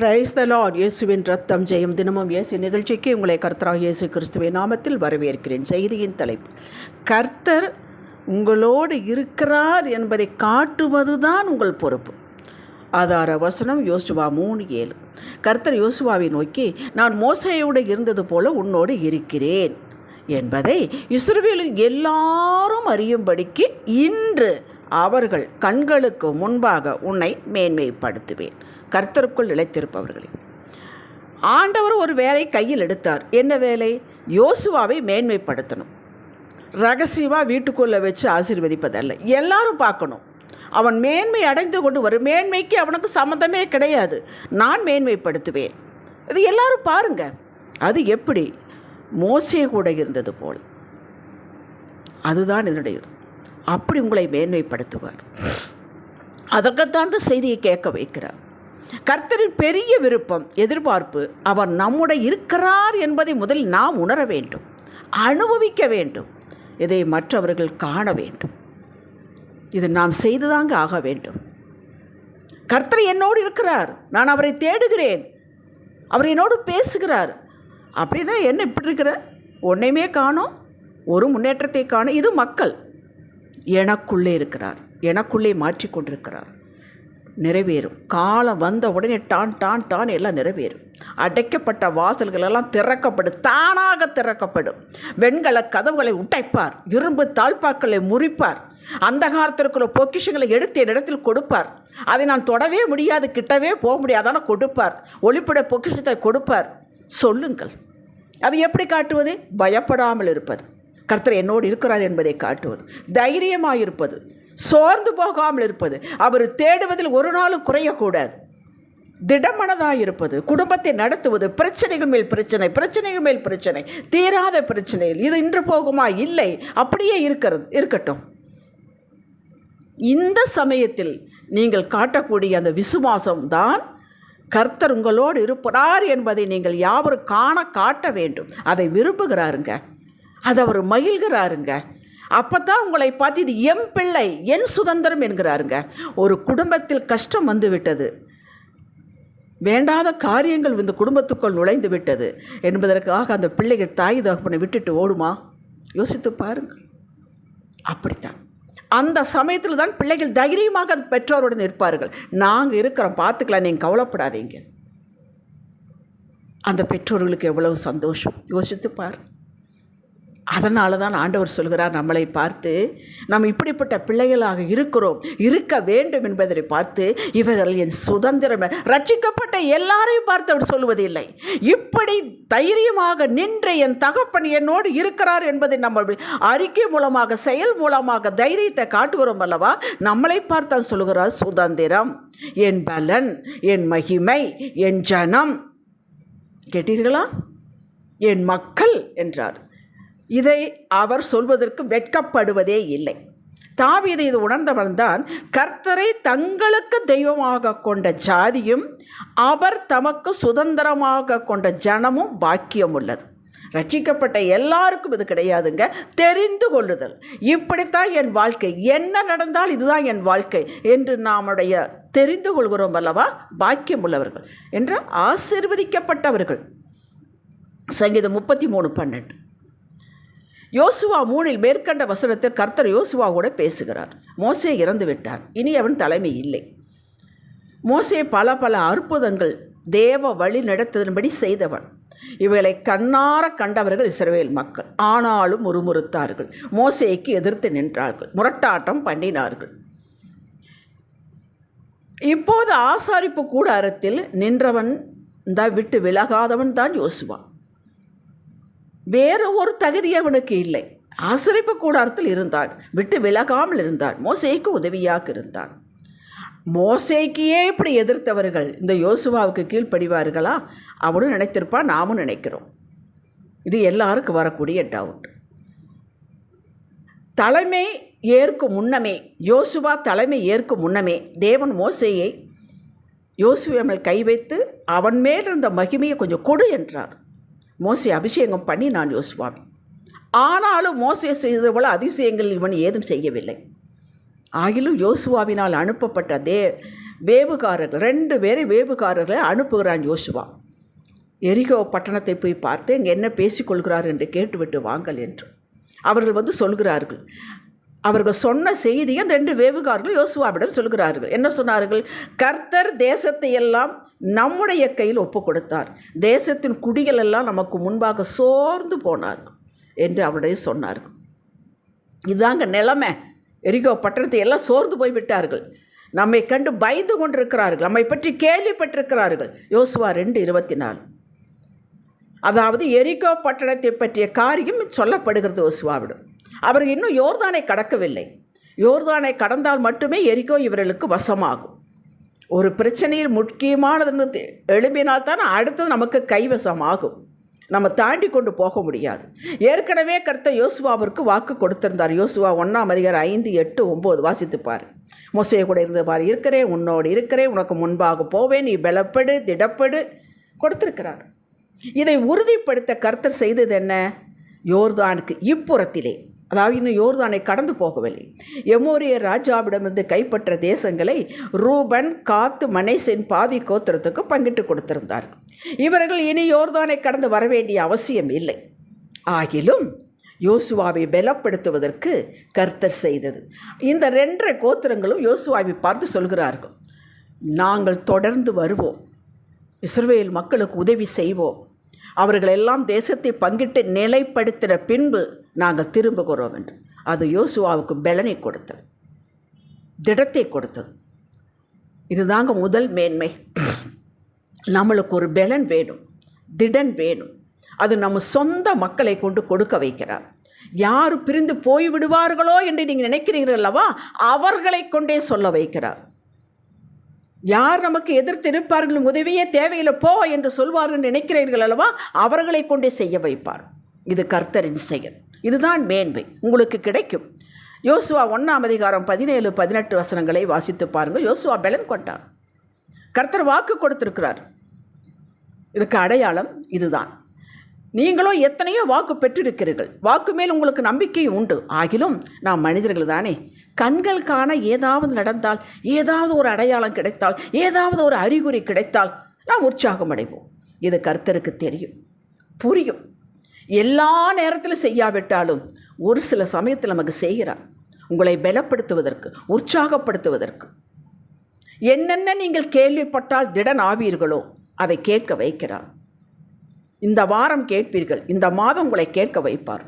Praise the Lord இயேசுவின் ரத்தம் ஜெயம் தினமும் இயேசு நிகழ்ச்சிக்கு உங்களை கர்த்தராக இயேசு கிறிஸ்துவின் நாமத்தில் வரவேற்கிறேன். செய்தியின் தலைப்பு கர்த்தர் உங்களோடு இருக்கிறார் என்பதை காட்டுவதுதான் உங்கள் பொறுப்பு. ஆதார வசனம் யோசுவா மூணு ஏழு. கர்த்தர் யோசுவாவை நோக்கி நான் மோசையோடு இருந்தது போல உன்னோடு இருக்கிறேன் என்பதை இஸ்ரவேலில் எல்லாரும் அறியும்படிக்கு இன்று அவர்கள் கண்களுக்கு முன்பாக உன்னை மேன்மைப்படுத்துவேன். கர்த்தருக்குள் நிலைத்திருப்பவர்களே. ஆண்டவர் ஒரு வேலை கையில் எடுத்தார். என்ன வேலை? யோசுவாவை மேன்மைப்படுத்தணும். ரகசியமாக வீட்டுக்குள்ளே வச்சு ஆசீர்வதிப்பதல்ல. எல்லாரும் பார்க்கணும். அவன் மேன்மை அடைந்து கொண்டு வரும். மேன்மைக்கு அவனுக்கு சம்மந்தமே கிடையாது. நான் மேன்மைப்படுத்துவேன். இது எல்லாரும் பாருங்க. அது எப்படி? மோசே கூட இருந்தது போல். அதுதான் என்னுடைய அப்படி உங்களை மேன்மைப்படுத்துவார். அதற்குத்தான் இந்த செய்தியை கேட்க வைக்கிறார். கர்த்தரின் பெரிய விருப்பம் எதிர்பார்ப்பு அவர் நம்முடைய இருக்கிறார் என்பதை முதலில் நாம் உணர வேண்டும். அனுபவிக்க வேண்டும். இதை மற்றவர்கள் காண வேண்டும். இது நாம் செய்துதாங்க ஆக வேண்டும். கர்த்தர் என்னோடு இருக்கிறார். நான் அவரை தேடுகிறேன். அவர் என்னோடு பேசுகிறார். அப்படின்னா என்ன இப்படி இருக்கிற? ஒன்றையுமே காணும். ஒரு முன்னேற்றத்தை காணும். இது மக்கள். எனக்குள்ளே இருக்கிறார். எனக்குள்ளே மாற்றிக்கொண்டிருக்கிறார் நிறைவேறும். காலம் வந்த உடனே டான் டான் டான் எல்லாம் நிறைவேறும். அடைக்கப்பட்ட வாசல்கள் எல்லாம் திறக்கப்படும். தானாக திறக்கப்படும். வெண்கல கதவுகளை உடைப்பார். இரும்பு தாழ்பாக்களை முறிப்பார். அந்த காலத்திற்குள்ள பொக்கிஷங்களை எடுத்து என்னிடத்தில் கொடுப்பார். அதை நான் தொடவே முடியாது கிட்டவே போக முடியாதான கொடுப்பார். ஒளிப்பட பொக்கிஷத்தை கொடுப்பார். சொல்லுங்கள். அது எப்படி காட்டுவது? பயப்படாமல் இருப்பது. கர்த்தர் என்னோடு இருக்கிறார் என்பதை காட்டுவது. தைரியமாக இருப்பது சோர்ந்து போகாமல் இருப்பது. அவர் தேடுவதில் ஒரு நாளும் குறையக்கூடாது. திடமனதாக இருப்பது குடும்பத்தை நடத்துவது. பிரச்சனைகள் மேல் பிரச்சனை பிரச்சனைகள் மேல் பிரச்சனை தீராத பிரச்சனைகள். இது இன்று போகுமா? இல்லை. அப்படியே இருக்கிறது இருக்கட்டும். இந்த சமயத்தில் நீங்கள் காட்டக்கூடிய அந்த விசுவாசம் தான் கர்த்தர் உங்களோடு இருப்பார் என்பதை நீங்கள் யாவரும் காண காட்ட வேண்டும். அதை விரும்புகிறாருங்க. அதை அவர் மகிழ்கிறாருங்க. அப்போ தான் உங்களை பார்த்து இது என் பிள்ளை என் சுதந்திரம் என்கிறாருங்க. ஒரு குடும்பத்தில் கஷ்டம் வந்து விட்டது. வேண்டாத காரியங்கள் இந்த குடும்பத்துக்குள் நுழைந்து விட்டது. என்பதற்காக அந்த பிள்ளைகள் தாய் தகப்பனை விட்டுட்டு ஓடுமா? யோசித்து பாருங்கள். அப்படித்தான். அந்த சமயத்தில் தான் பிள்ளைகள் தைரியமாக பெற்றோருடன் இருப்பார்கள் நாங்கள் இருக்கிறோம் பார்த்துக்கலாம் நீங்கள் கவலைப்படாதீங்க. அந்த பெற்றோர்களுக்கு எவ்வளவு சந்தோஷம். யோசித்து பாருங்கள். அதனால தான் ஆண்டவர் சொல்கிறார் நம்மளை பார்த்து நாம் இப்படிப்பட்ட பிள்ளைகளாக இருக்கிறோம் இருக்க வேண்டும் என்பதை பார்த்து இவர்கள் என் சுதந்திரம் ரட்சிக்கப்பட்ட எல்லாரையும் பார்த்து அவர் சொல்வதில்லை. இப்படி தைரியமாக நின்ற என் தகப்பன் என்னோடு இருக்கிறார் என்பதை நம்ம அறிக்கை மூலமாக செயல் மூலமாக தைரியத்தை காட்டுகிறோம் அல்லவா? நம்மளை பார்த்து சொல்கிறார் சுதந்திரம் என் பலன் என் மகிமை என் ஜனம். கேட்டீர்களா? என் மக்கள் என்றார். இதை அவர் சொல்வதற்கு வெட்கப்படுவதே இல்லை. தாவீது இது உணர்ந்தவன் தான் கர்த்தரை தங்களுக்கு தெய்வமாக கொண்ட ஜாதியும் அவர் தமக்கு சுதந்திரமாக கொண்ட ஜனமும் பாக்கியம் உள்ளது. ரட்சிக்கப்பட்ட எல்லாருக்கும் இது கிடையாதுங்க. தெரிந்து கொள்ளுதல். இப்படித்தான் என் வாழ்க்கை. என்ன நடந்தால் இதுதான் என் வாழ்க்கை என்று நாமுடைய தெரிந்து கொள்கிறோம் அல்லவா? பாக்கியம் உள்ளவர்கள். என்று ஆசிர்வதிக்கப்பட்டவர்கள். சங்கீதம் முப்பத்தி மூணு பன்னெண்டு. யோசுவா மூணில் மேற்கண்ட வசனத்தில் கர்த்தர் யோசுவாவோட பேசுகிறார். மோசே இறந்து விட்டான் இனி அவன் தலைமை இல்லை. மோசே பல பல அற்புதங்கள் தேவ வழி நடத்ததன்படி செய்தவன். இவைகளை கண்ணார கண்டவர்கள் இஸ்ரவேல் மக்கள். ஆனாலும் முறுமுறுத்தார்கள். மோசேக்கு எதிர்த்து நின்றார்கள். முரட்டாட்டம் பண்ணினார்கள். இப்போது ஆசாரிப்பு கூடாரத்தில் நின்றவன் தான் விட்டு விலகாதவன் தான் யோசுவான் வேறு ஒரு தகுதி அவனுக்கு இல்லை. ஆசிரிப்பு கூடாரத்தில் இருந்தான் விட்டு விலகாமல் இருந்தான் மோசேக்கு உதவியாக இருந்தான் மோசேக்கியே இப்படி எதிர்த்தவர்கள். இந்த யோசுவாவுக்கு கீழ்ப்படிவார்களா? அவனும் நினைத்திருப்பான். நாமும் நினைக்கிறோம். இது எல்லாருக்கும் வரக்கூடிய டவுட் தலைமை ஏற்கும் முன்னமே யோசுவா தலைமை ஏற்கும் முன்னமே தேவன் மோசையை யோசுவா கை வைத்து அவன் மேல் இருந்த மகிமையை கொஞ்சம் கொடு என்றார். மோசை அபிஷேகம் பண்ணி நான் யோசுவாமி ஆனாலும் மோசே செய்தது போல அதிசயங்கள் இவன் ஏதும் செய்யவில்லை. ஆகிலும் யோசுவாவினால் அனுப்பப்பட்ட தே வேவுகாரர்கள் ரெண்டு பேரை வேவுகாரர்களை அனுப்புகிறான் யோசுவா. எரிகோ பட்டணத்தை போய் பார்த்து இங்கே என்ன பேசிக்கொள்கிறார் என்று கேட்டுவிட்டு வாங்கள் என்று. அவர்கள் வந்து சொல்கிறார்கள் அவர்கள் சொன்ன செய்தியை அந்த ரெண்டு வேவுகாரர்கள் யோசுவாவிடம் சொல்கிறார்கள். என்ன சொன்னார்கள்? கர்த்தர் தேசத்தை எல்லாம் நம்முடைய கையில் ஒப்பு கொடுத்தார். தேசத்தின் குடிகள் எல்லாம் நமக்கு முன்பாக சோர்ந்து போனார்கள் என்று அவருடைய சொன்னார்கள். இதாங்க நிலைமை. எரிகோ பட்டணத்தை எல்லாம் சோர்ந்து போய் விட்டார்கள். நம்மை கண்டு பயந்து கொண்டிருக்கிறார்கள். நம்மை பற்றி கேள்விப்பட்டிருக்கிறார்கள். யோசுவா ரெண்டு இருபத்தி நாலு அதாவது எரிகோ பட்டணத்தை பற்றிய காரியம் சொல்லப்படுகிறது யோசுவாவிடம். அவர் இன்னும் யோர்தானை கடக்கவில்லை. யோர்தானை கடந்தால் மட்டுமே எரிகோ இவர்களுக்கு வசமாகும். ஒரு பிரச்சனையில் முக்கியமானது எழுப்பினால்தான் அடுத்தது நமக்கு கைவசமாகும். நம்ம தாண்டி கொண்டு போக முடியாது. ஏற்கனவே கர்த்த யோசுவாவிற்கு வாக்கு கொடுத்திருந்தார். யோசுவா ஒன்றாம் அதிகாரம் ஐந்து எட்டு ஒம்பது வாசித்துப்பார். மொசையை கூட இருந்து பார் இருக்கிறேன் உன்னோடு இருக்கிறேன் உனக்கு முன்பாக போவேன் நீ பலப்படு திடப்படு கொடுத்திருக்கிறார். இதை உறுதிப்படுத்த கர்த்தர் செய்தது என்ன? யோர்தானுக்கு இப்புறத்திலே. அதாவது இன்னும் யோர்தானை கடந்து போகவில்லை. எமோரிய ராஜாவிடமிருந்து கைப்பற்ற தேசங்களை ரூபன் காத்து மனைசின் பாதி கோத்திரத்துக்கு பங்கிட்டு கொடுத்திருந்தார். இவர்கள் இனி யோர்தானை கடந்து வர வேண்டிய அவசியம் இல்லை. ஆகிலும் யோசுவாவை பலப்படுத்துவதற்கு கர்த்தர் செய்தது. இந்த ரெண்டரை கோத்திரங்களும் யோசுவாவை பார்த்து சொல்கிறார்கள் நாங்கள் தொடர்ந்து வருவோம். இஸ்ரேல் மக்களுக்கு உதவி செய்வோம். அவர்களெல்லாம் தேசத்தை பங்கிட்டு நிலைப்படுத்தின பின்பு நாங்கள் திரும்புகிறோம் என்று. அது யோசுவாவுக்கு பலனை கொடுத்தது. திடத்தை கொடுத்தது. இதுதாங்க முதல் மேன்மை. நம்மளுக்கு ஒரு பலன் வேணும். திடன் வேணும். அது நம்ம சொந்த மக்களை கொண்டு கொடுக்க வைக்கிறார். யார் பிரிந்து போய்விடுவார்களோ என்று நீங்கள் நினைக்கிறீர்கள் அல்லவா? அவர்களை கொண்டே சொல்ல வைக்கிறார். யார் நமக்கு எதிர்த்திருப்பார்களும் உதவியே தேவையில்லை போ என்று சொல்வார்கள் நினைக்கிறீர்கள் அல்லவா? அவர்களை கொண்டே செய்ய வைப்பார். இது கர்த்தரின் செயல். இதுதான் மேன்மை. உங்களுக்கு கிடைக்கும். யோசுவா ஒன்றாம் அதிகாரம் பதினேழு பதினெட்டு வசனங்களை வாசித்து பாருங்கள். யோசுவா பலன் கொண்டார். கர்த்தர் வாக்கு கொடுத்திருக்கிறார். இதுக்கு அடையாளம் இதுதான். நீங்களும் எத்தனையோ வாக்கு பெற்றிருக்கிறீர்கள். வாக்கு மேல் உங்களுக்கு நம்பிக்கை உண்டு. ஆகிலும் நாம் மனிதர்கள் தானே கண்கள் காண ஏதாவது நடந்தால் ஏதாவது ஒரு அடையாளம் கிடைத்தால் ஏதாவது ஒரு அறிகுறி கிடைத்தால் நாம் உற்சாகம் அடைவோம். இது கர்த்தருக்கு தெரியும். புரியும். எல்லா நேரத்திலும் செய்யாவிட்டாலும் ஒரு சில சமயத்தில் நமக்கு செய்கிறார். உங்களை பலப்படுத்துவதற்கு உற்சாகப்படுத்துவதற்கு. என்னென்ன நீங்கள் கேள்விப்பட்டால் திடன் ஆவீர்களோ அதை கேட்க வைக்கிறார். இந்த வாரம் கேட்பீர்கள். இந்த மாதம் உங்களை கேட்க வைப்பார்.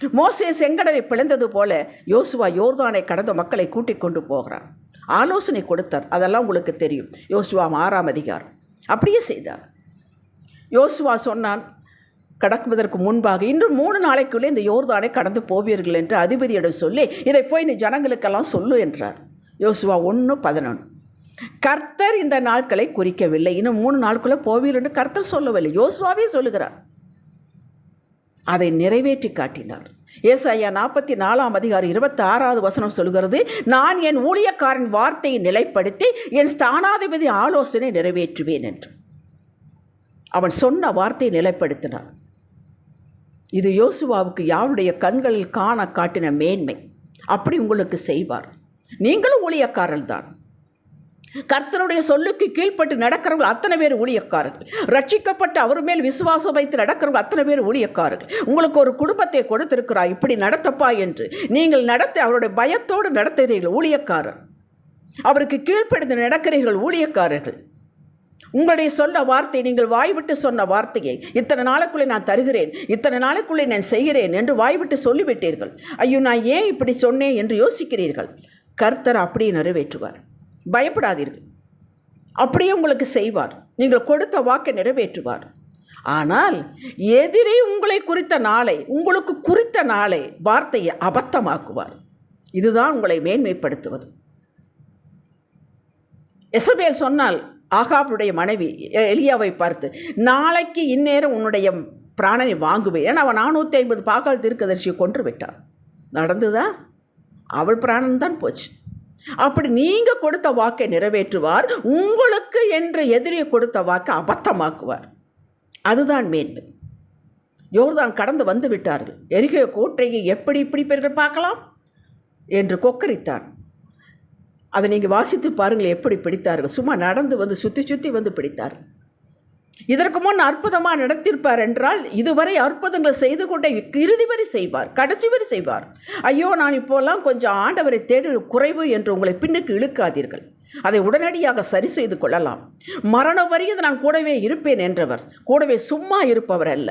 மோசே செங்கடலை பிளந்தது போல யோசுவா யோர்தானை கடந்த மக்களை கூட்டிக் கொண்டு போகிறார் ஆலோசனை கொடுத்தார். அதெல்லாம் உங்களுக்கு தெரியும். யோசுவா ஆறாம் அதிகாரம். அப்படியே செய்தார். யோசுவா சொன்னான் கடக்குவதற்கு முன்பாக இன்னும் மூணு நாளைக்குள்ளே இந்த யோர்தானை கடந்து போவீர்கள் என்று அதிபதியிடம் சொல்லி இதை போய் நீ ஜனங்களுக்கெல்லாம் சொல்லு என்றார். யோசுவா ஒன்று பதினொன்று கர்த்தர் இந்த நாட்களை குறிக்கவில்லை. இன்னும் மூணு நாட்குள்ளே போவீர் என்று கர்த்தர் சொல்லவில்லை. யோசுவாவே சொல்லுகிறார். அதை நிறைவேற்றி காட்டினார். ஏசாயா நாற்பத்தி நாலாம் அதிகாரம் இருபத்தி ஆறாவது வசனம் சொல்கிறது நான் என் ஊழியக்காரன் வார்த்தையை நிலைப்படுத்தி என் ஸ்தானாதிபதி ஆலோசனை நிறைவேற்றுவேன் என்று. அவன் சொன்ன வார்த்தையை நிலைப்படுத்தினான் இது யோசுவாவுக்கு யாருடைய கண்களில் காண காட்டின மேன்மை. அப்படி உங்களுக்கு செய்வார். நீங்களும் ஊழியக்காரர் தான் கர்த்தருடைய சொல்லுக்கு கீழ்ப்பட்டு நடக்கிறவர்கள் அத்தனை பேர் ஊழியக்காரர்கள். ரட்சிக்கப்பட்டு அவர் மேல் விசுவாசம் வைத்து நடக்கிறவர்கள் அத்தனை பேர் ஊழியக்காரர்கள். உங்களுக்கு ஒரு குடும்பத்தை கொடுத்திருக்கிறார் இப்படி நடத்தப்பா என்று. நீங்கள் நடத்த அவருடைய பயத்தோடு நடத்துகிறீர்கள் ஊழியக்காரர். அவருக்கு கீழ்ப்படுத்தி நடக்கிறீர்கள் ஊழியக்காரர்கள். உங்களுடைய சொன்ன வார்த்தை நீங்கள் வாய்விட்டு சொன்ன வார்த்தையை இத்தனை நாளுக்குள்ளே நான் தருகிறேன் இத்தனை நாளுக்குள்ளே நான் செய்கிறேன் என்று வாய்விட்டு சொல்லிவிட்டீர்கள். ஐயோ நான் ஏன் இப்படி சொன்னேன் என்று யோசிக்கிறீர்கள். கர்த்தர் அப்படியே நிறைவேற்றுவார். பயப்படாதீர்கள். அப்படியே உங்களுக்கு செய்வார். நீங்கள் கொடுத்த வாக்கை நிறைவேற்றுவார். ஆனால் எதிரி உங்களை குறித்த நாளை உங்களுக்கு குறித்த நாளை வார்த்தையை அபத்தமாக்குவார். இதுதான் உங்களை மேன்மைப்படுத்துவது. எசபேல் சொன்னால் ஆகாபுடைய மனைவி எலியாவை பார்த்து நாளைக்கு இந்நேரம் உன்னுடைய பிராணனை வாங்குவேன். ஏன்னா அவன் நானூற்றி ஐம்பது பாக்கால் தீர்க்கதரிசியை கொன்று விட்டான். நடந்துதா? அவள் பிராணன் தான் போச்சு. அப்படி நீங்கள் கொடுத்த வாக்கை நிறைவேற்றுவார். உங்களுக்கு என்று எதிரியை கொடுத்த வாக்கை அபத்தமாக்குவார். அதுதான் மேன்மை. யோர்தான் கடந்து வந்து விட்டார்கள். எரிகை கோட்டையை எப்படி பிடிப்பீர்கள் பார்க்கலாம்? என்று கொக்கரித்தான். அதை நீங்கள் வாசித்து பாருங்கள் எப்படி பிடித்தார்கள். சும்மா நடந்து வந்து சுற்றி சுற்றி வந்து பிடித்தார்கள். இதற்கு முன் அற்புதமாக நடத்திருப்பார் என்றால் இதுவரை அற்புதங்கள் செய்து கொண்டே இறுதி வரை செய்வார் கடைசி வரை செய்வார். ஐயோ நான் இப்போல்லாம் கொஞ்சம் ஆண்டவரை தேடல் குறைவு என்று உங்களை பின்னுக்கு இழுக்காதீர்கள். அதை உடனடியாக சரி செய்து கொள்ளலாம். மரணம் வரையும் நான் கூடவே இருப்பேன் என்றவர் கூடவே சும்மா இருப்பவர் அல்ல.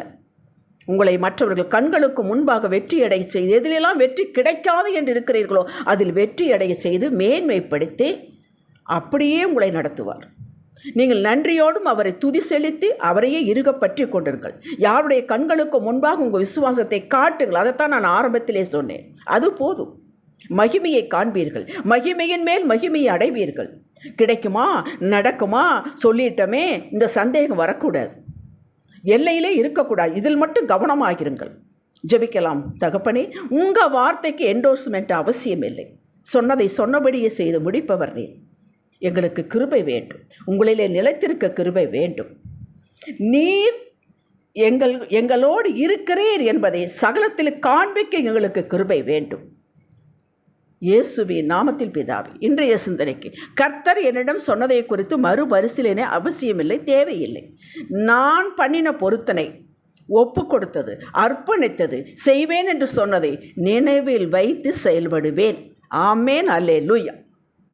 உங்களை மற்றவர்கள் கண்களுக்கு முன்பாக வெற்றியடைய செய்து எதிலெல்லாம் வெற்றி கிடைக்காது என்று இருக்கிறீர்களோ அதில் வெற்றியடைய செய்து மேன்மைப்படுத்தி அப்படியே உங்களை நடத்துவார். நீங்கள் நன்றியோடும் அவரை துதி செலுத்தி அவரையே இருக பற்றி கொண்டிருங்கள். யாருடைய கண்களுக்கு முன்பாக உங்கள் விசுவாசத்தை காட்டுங்கள். அதைத்தான் நான் ஆரம்பத்திலே சொன்னேன். அது போதும். மகிமையை காண்பீர்கள். மகிமையின் மேல் மகிமையை அடைவீர்கள். கிடைக்குமா? நடக்குமா? சொல்லிட்டமே இந்த சந்தேகம் வரக்கூடாது. எல்லையிலே இருக்கக்கூடாது. இதில் மட்டும் கவனமாகிருங்கள். ஜெபிக்கலாம். தகப்பனே உங்கள் வார்த்தைக்கு என்டோர்ஸ்மெண்ட் அவசியம் இல்லை சொன்னதை சொன்னபடியே செய்து முடிப்பவர் நீ எங்களுக்கு கிருபை வேண்டும். உங்களிலே நிலைத்திருக்க கிருபை வேண்டும். நீர் எங்கள் எங்களோடு இருக்கிறீர் என்பதை சகலத்தில் காண்பிக்க எங்களுக்கு கிருபை வேண்டும். இயேசுவின் நாமத்தில் பிதாவி இன்றைய சிந்தனைக்கு கர்த்தர் என்னிடம் சொன்னதை குறித்து மறுபரிசீலனை அவசியமில்லை தேவையில்லை. நான் பண்ணின பொருத்தனை ஒப்பு கொடுத்தது அர்ப்பணித்தது செய்வேன் என்று சொன்னதை நினைவில் வைத்து செயல்படுவேன். ஆமேன் அல்லே லூயா